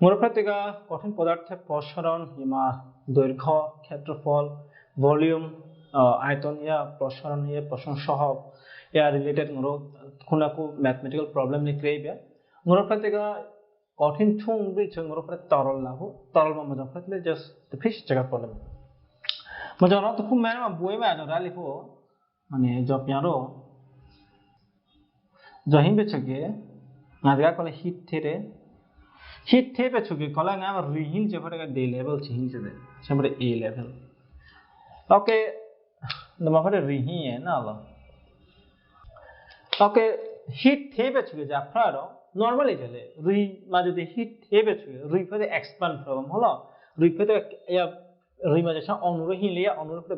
মরুপ্রাতিকা কঠিন পদার্থের প্রসারণ, ইমা, দৈর্ঘ্য, ক্ষেত্রফল, ভলিউম আয়তন ইয়া প্রসারণ ইয়া প্রসারণ সহ ইয়া রিলেটেড ngoro খুনাকু ম্যাথমেটিক্যাল প্রবলেম ni ক্রেইবে। মরুপ্রাতিকা কঠিন থুং বি chung মরুপ্রাত তরল লাহু তরল মা মজা ফাতলে জাস্ট fish জায়গা প্রবলেম মজা না তো খুব মেরা বই মা রালি ফো মানে জব ইয়ারো জহিন বেচকে ngaga kole hit there che de samre a level okay nama phata rihi ye na lo okay hit the pe chuki ja phra ro normally jale ri ma jodi hit the pe chuki ri phata expand problem holo ri phata ya ri ma jesa onuro hin le ya onuro phata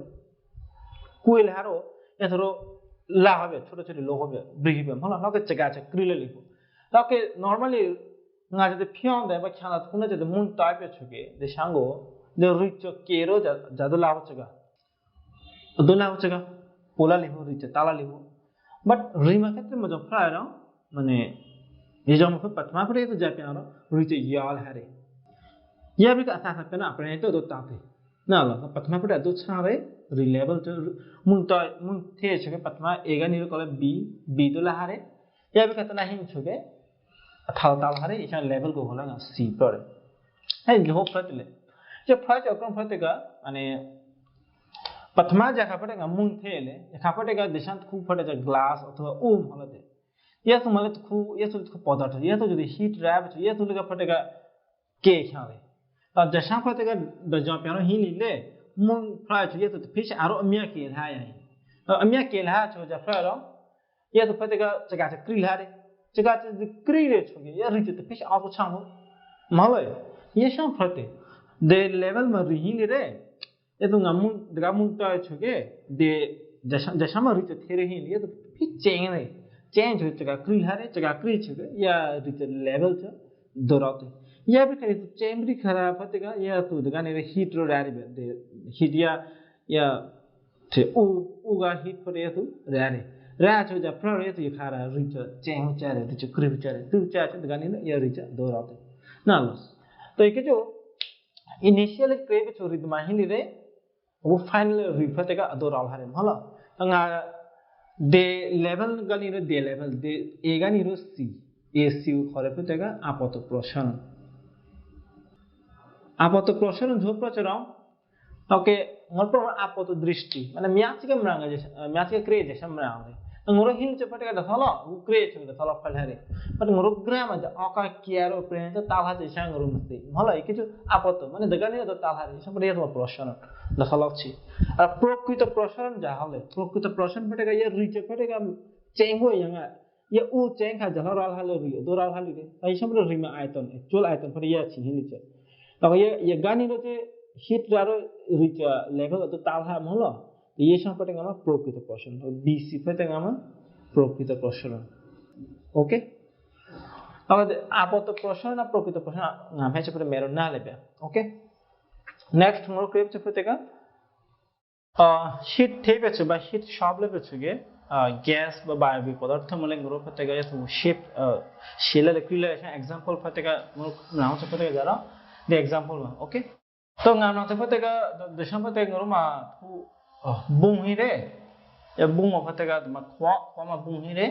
kuil haro ya ধরো লা হবে ছোট ছোট লো হবে ব্রিহিবে হলো চেকা আছে ক্রিলে লিখো তাকে নর্মালি ꯉꯥꯁꯤꯗ ꯐꯤꯌꯣꯟꯗ ꯈ꯭ꯌꯥꯅ ꯊꯨꯅ ꯃꯨꯟ ꯇꯥꯏꯞ ꯌꯦꯆꯨꯒꯦ ꯗꯦ ꯁꯥꯡꯒꯣ ꯗꯦ ꯔꯤꯆ केरो जादो लाव चगा दो लाव चगा पोला लिबो रिच ताला लिबो बट रिमा खते मजो फ्राय रो माने ये जो मुख पथमा पर तो जा प्यारो रिच याल हरे या भी का साथ पे ना अपने तो दो तापे ना लो पथमा पर दो छारे रिलेबल तो मुन तो मुन थे छके पथमा एगा निर कोले बी बी तो लहारे या भी खतना हिम छके b do la hare ya bi ka ta na hin chuge thal tal hare isha level ko hola c pare hai jo pratile je prat akram pratega মানে প্রথমা জায়গা পড়ে মুন থেলে জায়গা পড়ে গা দেশান্ত খুব পড়ে যা গ্লাস অথবা ওম হলতে ইয়া তো মানে খুব ইয়া তো খুব পদার্থ ইয়া তো যদি হিট র্যাপ ইয়া তো লগা পড়ে গা কে খালে তা দেশা পড়ে গা যা পেনো হি লিলে মুন প্রায় 제가 끌이래 초기 예르지 때 피시 아고 참고 말아요. 예상 프로테 데 레벨마 리히니레 예도 남문 드가문타 초게 데 자샤 자샤마 리체 테레히 예도 피 쟁네. चेंज हो चुका क्री हरे चुका क्री छुके या रिच लेवल छ दोराते या भी खरी चेम्बरी खराब हतेगा या तो दगा ने हीट रो रैरी बे हीट या या थे उ उगा हीट पर या तो रैरी रैच हो जाए फ्लोर ये तो ये खा रहा rácsoda prarajati khára rica ceng chare rica krib chare tu cha chad gani na ya rica do rate ना लोस तो एक जो इनिशियल क्रेब छोरी दमाहिनी रे वो फाइनल रिफर का दो राव हरे माला अंगा डे लेवल गनी रे डे लेवल डे ए गनी रो सी ए सी उ खरे पे तेगा आपत प्रश्न आपत प्रश्न जो प्रचराम ओके मतलब आप तो दृष्टि मतलब म्याच के मरांगा जैसे म्याच के क्रेज जैसे मरांगे hin che pate da sala ukre che da sala phal hare but ngoro gram da aka kiaro pre da talha je sang ngoro masti mala কিছু আপত মানে দগানি da talha রে সব রে তোমার প্রসারণ da sala ছি আর প্রকৃত প্রসারণ যা হলে প্রকৃত প্রসারণ পটে গা ইয়া রিচে পটে গা চেং হই ইয়াঙ্গা ইয়া উ চেং খা জলা রাল হালে রি দো রাল হালে রে এই রে রিমা আয়তন চুল আয়তন পটে ইয়া ছি হিলি চে তবে ইয়া ইয়া গানি রে যে হিট রারো রিচা লেভেল তো talha মহলা প্রকৃত ওকে আমাদের আপত আর প্রকৃত মেরো না ওকে নেক্সট মোর ক্রিপ চে ফেতে শীত বা শীত সব লেবেছে গে গ্যাস বা বায়বীয় পদার্থ মলে গ্রহ ফেতে গে শিপ শিলা ক্রিলা এক্সাম্পল মোর নাম চে ফেতে যারা? The example ওকে তো ngam na te fete ga bung hire ya bung o fatega ma khwa khwa ma bung hire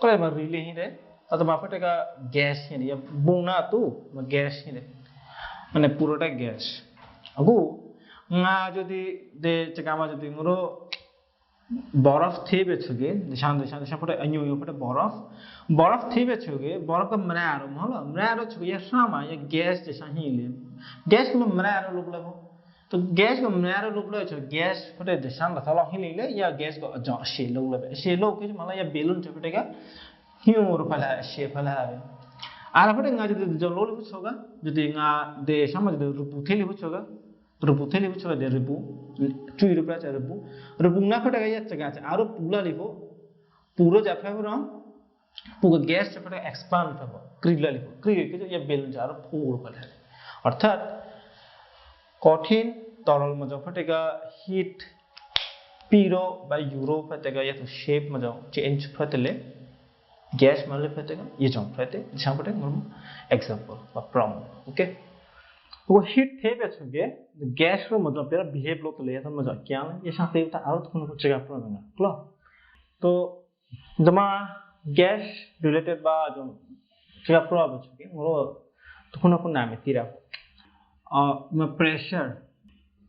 kole ma rile hire অথবা গ্যাস হিনে ইয়া বুং না তো গ্যাস হিনে মানে পুরোটা গ্যাস আগু না যদি দে চেকামা যদি মুরো বরফ থে বেছুগে দিশান দিশান দিশান ফটে আইয়ু ইউ ফটে বরফ। বরফ থে বেছুগে বরফ ক মরা আরও হলো মরা আরও ছুগে সামা ইয়া গ্যাস দিশা হিলে গ্যাস ম মরা আরও লোক লাগো। तो गैस को मेरे रूप में जो गैस फटे दिशा में थलों ही ले, या गैस को जो शेलों में शेलों के जो माला, या बेलों जो फटे क्या ह्यूम और पला है शेप पला है आर फटे ना जो जो लोग कुछ होगा जो देंगा दे शाम जो रुपूथे कुछ होगा रुपूथे कुछ होगा, दे रुपू चू रुपला चा पूरा गैस चपटा एक्सपांड था वो क्रीड़ लाली के जो ये बेलन जा रहा पूर्व पल अर्थात कठिन तरल में जाओ फटेगा हीट पीरो यूरो फटेगा या तो शेप में जाओ चेंज फटले गैस मानले फटेगा ये जाओ फटे जहाँ फटे एग्जांपल बा प्रॉब्लम ओके वो हीट थे बेचोगे गैस रो मतलब पेरा बिहेव लोग तो ले जाता मज़ा क्या है ये शांति एक आरो तो कुछ जगह पर होगा क्लो तो जमा गैस रिलेटेड बा जो जगह वो तो नाम है तीरा प्रेशर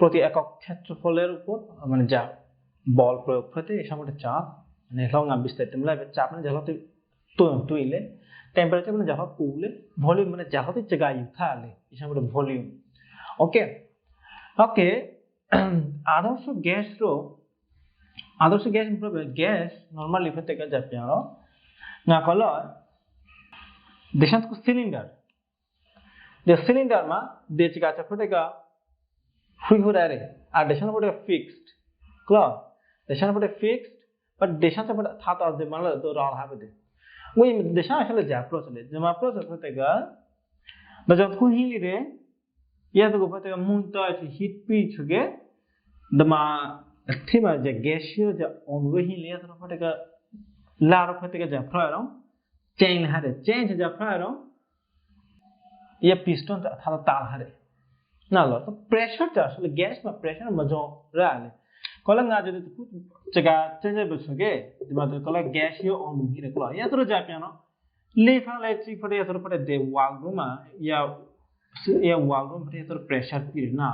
প্রতি একক ক্ষেত্রফলের উপর মানে যা বল প্রয়োগ হতে এই সময় চাপ মানে লং আপ বিস্তারিত মিলাবে চাপ মানে জ্বালাতে তুইলে টেম্পারেচার মানে জ্বালা পুলে ভলিউম মানে জ্বালাতে জায়গায় উঠালে, এই সময় ভলিউম ওকে ওকে আদর্শ গ্যাস গ্যাসরও আদর্শ গ্যাস মানে গ্যাস নর্মালি হতে যাবে আর না কল দেশান্ত সিলিন্ডার যে সিলিন্ডার মা দেচিকা চফটেগা hui hurare আর দেশান্ত ফটে ফিক্সড ক্লিয়ার দেশান্ত ফটে ফিক্সড বাট দেশান্ত ফটে থাত আর দে মানে তো রাল হবে দে ওই দেশা আসলে যা প্রচলে যে মা প্রচল ফতেকা বাজাত কুহিলি রে ইয়াদগো ফতেকা মুনতা আছে হিট পি ছুগে দমা থিমা যে গ্যাসীয় যে অনুরোহী লিয়া তো ফটেকা লার ফতেকা যা ফ্রায়রং চেইন হারে চেঞ্জ যা ফ্রায়রং ইয়া পিস্টন থালা তাল হারে। না লো তো প্রেসারটা আসলে গ্যাস বা প্রেসার মজো রালে কলা nga যদি tu jaga চেঞ্জ বসগে দিমা তো কলা গ্যাসীয় অনুভূতি রে কলা ইয়াতর যা পিয়ানো লে ফা লে চি ফটে ইয়াতর ফটে দে ওয়াল রুমা ইয়া ইয়া ওয়াল রুম ফটে ইয়াতর প্রেসার পি না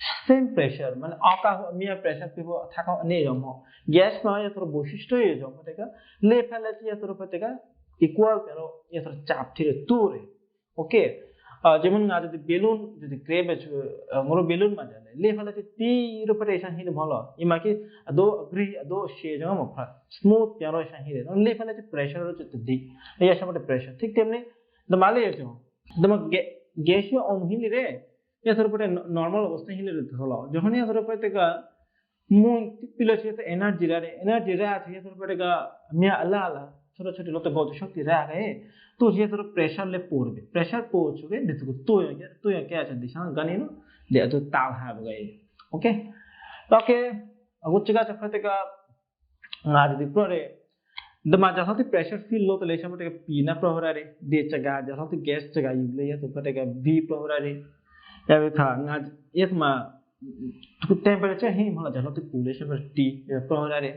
সেম প্রেসার মানে অকা মিয়া প্রেসার পিবো, থাকা নে জম গ্যাস মা ইয়াতর বৈশিষ্ট্য ইয়ে জম ফটেকা লে ফা লে চি ইয়াতর ফটেকা ইকুয়াল পেরো ইয়াতর চাপ থিরে তুরে ওকে না যদি বেলুন, যদি ক্রেবে মোর বেলুন মা জানে লে ফলে তি রূপে এসা হিনে ভালো। ইমাকি দো গ্রি দো শে জমা মফা স্মুথ প্যারো এসা হিনে লে ফলে প্রেসার হচ্ছে দি এই আসা মতে প্রেসার ঠিক তেমনি তো মালে এসো দম গ্যাসীয় অমহিলি রে এসর পরে নরমাল অবস্থা হিলে রে হলো। যখন এসর পরে থেকে মুন পিলছে এনার্জি রে এনার্জি রে আছে এসর পরে গা মিয়া আল্লাহ আল্লাহ। छोटा छोटे लोग तो शक्ति रह गए। तो जे तर प्रेसर ले पोर्वे प्रेसर पोचे नृत्य तो तु तो क्या तो दिशा गणीन दे तो ताल हाब गए। ओके ओके अगर चिका चक्रते का, आज दी प्रे दमा जसति प्रेसर फील लो तो ले समय के पी ना प्रहरा रे। दे चगा जसति गैस चगा यु ले तो कते का बी प्रहरा रे। या वे था, आज एक मा तो टेंपरेचर ही मला जसति पुले समय टी प्रहरा रे।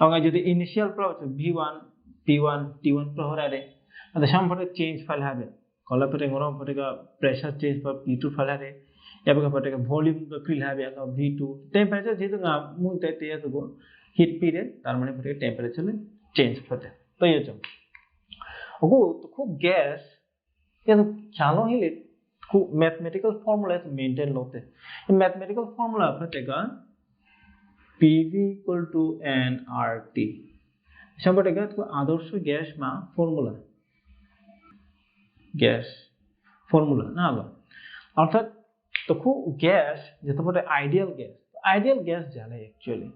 अगर जदी इनिशियल प्रहरा बी 1 প্রহরারে সম্পর্কে চেঞ্জ ফেল হবে। কলাপটে গরম পটেকে প্রেসার চেঞ্জ পাবে পি টু ফেলারে এবং পটেকে ভলিউম ক্রিল হবে এবং ভি টু টেম্পারেচার যেহেতু মূল তাইতে আসব হিট পিরিয়ড তার মানে পটেকে টেম্পারেচার চেঞ্জ হতে তো এই হচ্ছে। ওগো, তো খুব গ্যাস কিন্তু খেয়াল হইলে? খুব ম্যাথমেটিক্যাল ফর্মুলা আছে মেনটেন লোতে। Mathematical formula পটেকে PV equal to N R T সম্পর্কে আদর্শ গ্যাস মা ফর্মুলা? গ্যাস ফর্মুলা, না আলো অর্থাৎ তো খুব গ্যাস যেতে পারে আইডিয়াল গ্যাস আইডিয়াল গ্যাস জানে অ্যাকচুয়ালি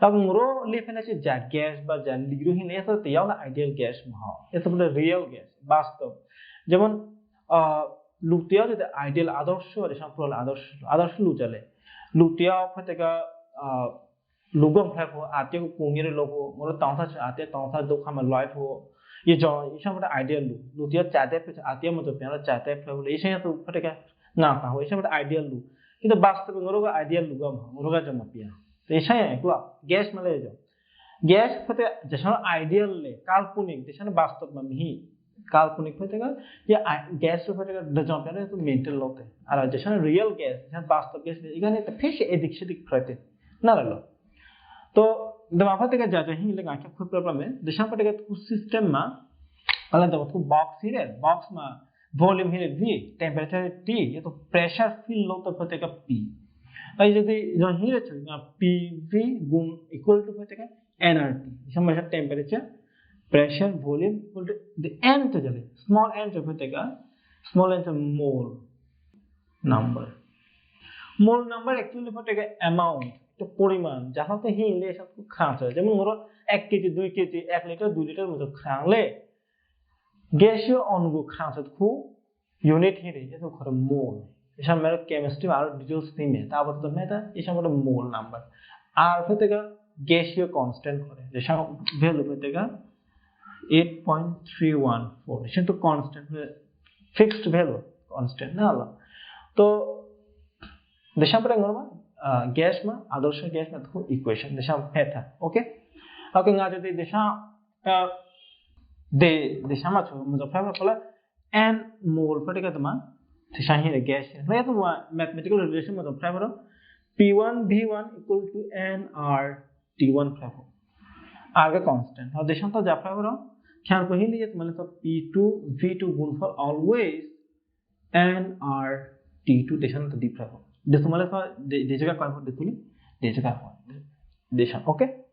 তখন মোরো লিফেলেছে যা গ্যাস বা যা লিগ্রহীন এত তেয়াও আইডিয়াল গ্যাস মহ। এত বলে রিয়েল গ্যাস, বাস্তব। যেমন লুটিয়াও যদি আইডিয়াল আদর্শ, আর সম্পূর্ণ আদর্শ আদর্শ 卢贡派佛啊，这个古尼的罗波，我的当他是啊，这当他都看嘛来佛，一种一上面的 idea আইডিয়াল idea কিন্তু বাস্তবে ওরকম আইডিয়াল লুগম ওরকম জন্ম পেয়া তো এসাই এগুলো গ্যাস মেলে যাও গ্যাস হতে যেসব আইডিয়াল লে কাল্পনিক যেসব বাস্তব মানে মিহি কাল্পনিক হতে গেল যে গ্যাস হতে গেল জমা পিয়া তো মেন্টাল লতে আর যেসব রিয়েল গ্যাস যেসব বাস্তব গ্যাস এখানে ফেস এদিক সেদিক ফ্রাইতে না লাগল දවාපතක ජයහිල ගාචක් ප්‍රම දශපටගත් සිිස්ටම්ම අලදවතු බොක්ස් හිර බොක්ස්ම वॉल्यूम हिरे V टेम्परेचर है T, ये तो प्रेशर फील लो तो पते का P और यदि जो हिरे चल ना PV गुण इक्वल टू पते का nRT समझ temperature pressure volume equal the n तो चले स्मॉल n तो फिर का स्मॉल n तो mole number mole number actually पते का अमाउंट একটা পরিমাণ যাহাতে হিলে এসব খাঁচ হয়। যেমন ধরো, এক কেজি, দুই কেজি, এক লিটার, দুই লিটার মতো খাঁলে গ্যাসীয় অণুগু খাঁচত খু ইউনিট হিরে এটা ঘরে মোল। এসব মেরে কেমিস্ট্রি আরও ডিটেলস নিমে তারপর তো মেয়েটা এসব একটা মোল নাম্বার আর থেকে গ্যাসীয় কনস্ট্যান্ট করে যেসব ভ্যালু থেকে eight point three one four এটা তো কনস্ট্যান্ট ফিক্সড ভ্যালু কনস্ট্যান্ট না হলো তো দেশাম পরে ngorma gas ma আদর্শ গ্যাস ma thu equation দেশাম হেথা ওকে ওকে nga যদি দেশা de দেশা ma chu mo fa fa n mol pa ka tama দেশা hi gas la to mathematical relation ma to fa fa p1 v1 equal to n r t1 fa r का constant और देशा तो जा fa ख्याल पहिले येत मला तो p2 v2 गुणफल ऑलवेज n r t2 देशा तो दी fa decimal is not, they, they, they, they, they, they, they, they, they, they, they, they, they, they, they,